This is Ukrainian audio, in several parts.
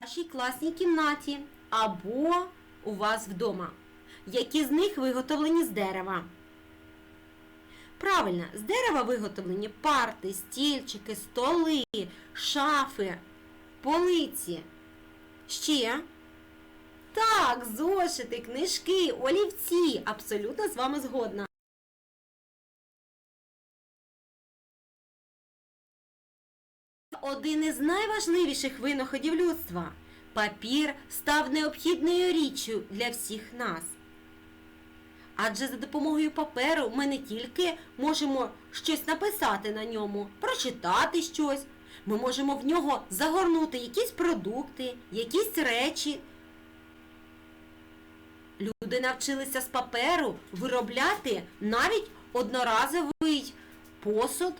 вашій класній кімнаті або у вас вдома. Які з них виготовлені з дерева? Правильно, з дерева виготовлені парти, стільчики, столи, шафи, полиці. Ще? Так, зошити, книжки, олівці. Абсолютно з вами згодна. Один із найважливіших винаходів людства. Папір став необхідною річчю для всіх нас. Адже за допомогою паперу ми не тільки можемо щось написати на ньому, прочитати щось, ми можемо в нього загорнути якісь продукти, якісь речі. Люди навчилися з паперу виробляти навіть одноразовий посуд.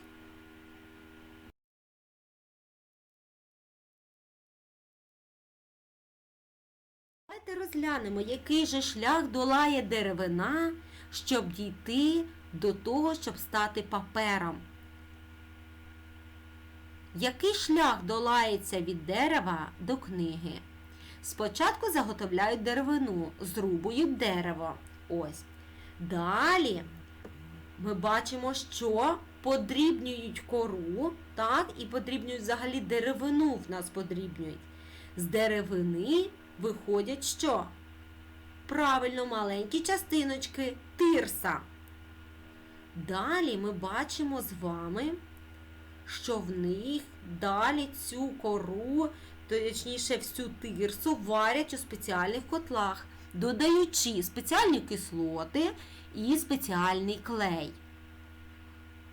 Давайте розглянемо, який же шлях долає деревина, щоб дійти до того, щоб стати папером. Який шлях долається від дерева до книги? Спочатку заготовляють деревину, зрубують дерево. Ось. Далі ми бачимо, що подрібнюють кору, так, і подрібнюють взагалі деревину в нас подрібнюють. З деревини виходять що? Правильно, маленькі частиночки тирса. Далі ми бачимо з вами, що в них далі цю кору, точніше всю тирсу варять у спеціальних котлах, додаючи спеціальні кислоти і спеціальний клей.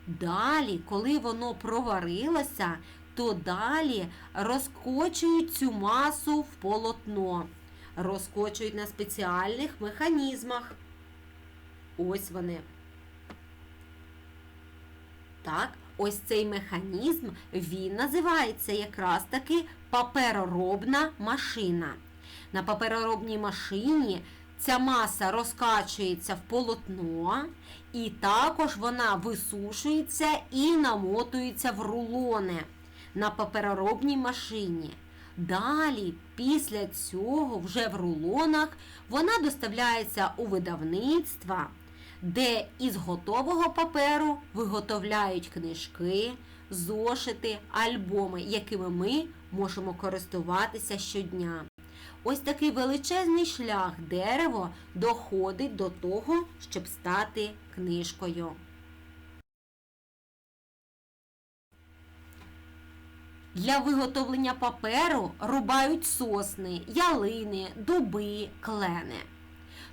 Далі, коли воно проварилося, то далі розкочують цю масу в полотно. Розкочують на спеціальних механізмах. Ось вони. Так, ось цей механізм, він називається якраз таки папероробна машина. На папероробній машині ця маса розкачується в полотно, і також вона висушується і намотується в рулони на папероробній машині. Далі, після цього, вже в рулонах, вона доставляється у видавництва, де із готового паперу виготовляють книжки, зошити, альбоми, якими ми можемо користуватися щодня. Ось такий величезний шлях дерево доходить до того, щоб стати книжкою. Для виготовлення паперу рубають сосни, ялини, дуби, клени.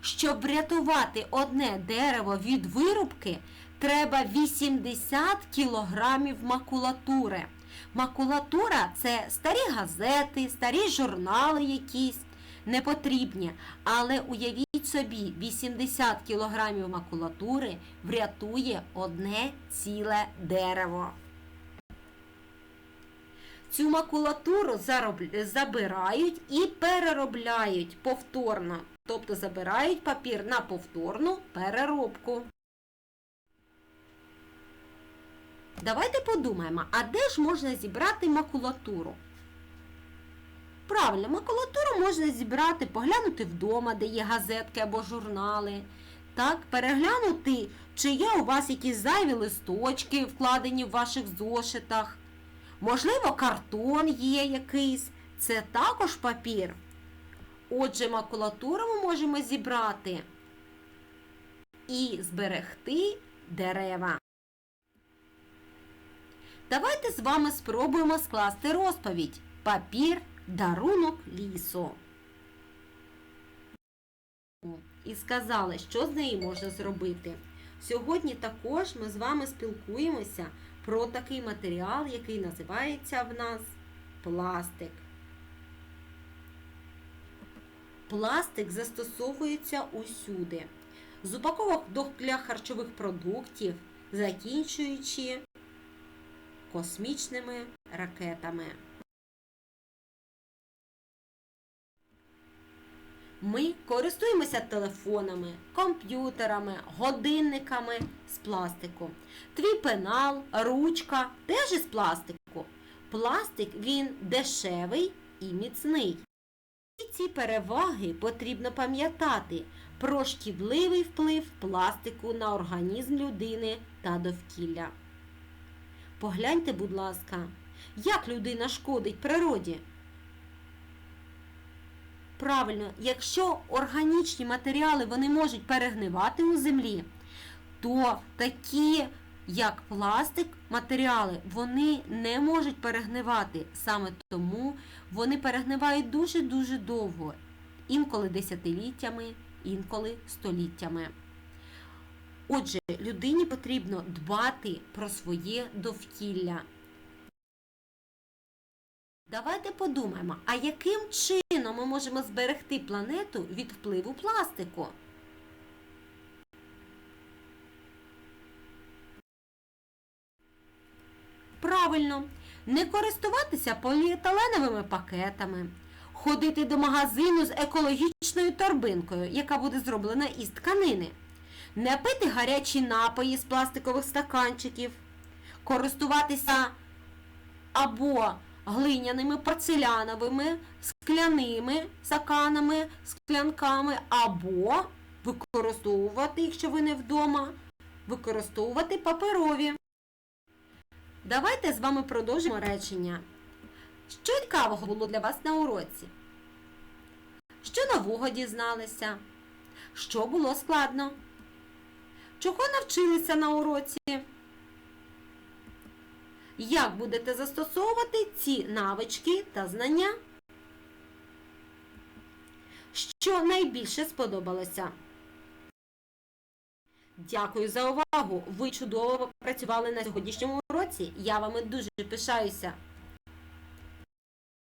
Щоб врятувати одне дерево від вирубки, треба 80 кілограмів макулатури. Макулатура це старі газети, старі журнали якісь непотрібні. Але уявіть собі, 80 кілограмів макулатури врятує одне ціле дерево. Цю макулатуру забирають і переробляють повторно. Тобто забирають папір на повторну переробку. Давайте подумаємо, а де ж можна зібрати макулатуру? Правильно, макулатуру можна зібрати, поглянути вдома, де є газетки або журнали. Так, переглянути, чи є у вас якісь зайві листочки, вкладені в ваших зошитах. Можливо, картон є якийсь. Це також папір. Отже, макулатуру ми можемо зібрати і зберегти дерева. Давайте з вами спробуємо скласти розповідь. Папір дарунок лісу. І сказали, що з неї можна зробити. Сьогодні також ми з вами спілкуємося про такий матеріал, який називається в нас пластик. Пластик застосовується усюди. З упаковок для харчових продуктів, закінчуючи космічними ракетами. Ми користуємося телефонами, комп'ютерами, годинниками з пластику. Твій пенал, ручка теж із пластику. Пластик він дешевий і міцний. І ці переваги потрібно пам'ятати про шкідливий вплив пластику на організм людини та довкілля. Погляньте, будь ласка, як людина шкодить природі. Правильно, якщо органічні матеріали вони можуть перегнивати у землі, то такі, як пластик, матеріали, вони не можуть перегнивати. Саме тому вони перегнивають дуже-дуже довго, інколи десятиліттями, інколи століттями. Отже, людині потрібно дбати про своє довкілля. Давайте подумаємо, а яким чином ми можемо зберегти планету від впливу пластику? Правильно, не користуватися поліетиленовими пакетами, ходити до магазину з екологічною торбинкою, яка буде зроблена із тканини, не пити гарячі напої з пластикових стаканчиків, користуватися або глиняними порцеляновими, скляними стаканами, склянками, або використовувати, якщо ви не вдома, використовувати паперові. Давайте з вами продовжимо речення. Що цікавого було для вас на уроці? Що нового дізналися? Що було складно? Чого навчилися на уроці? Як будете застосовувати ці навички та знання? Що найбільше сподобалося? Дякую за увагу! Ви чудово працювали на сьогоднішньому уроці. Я вами дуже пишаюся.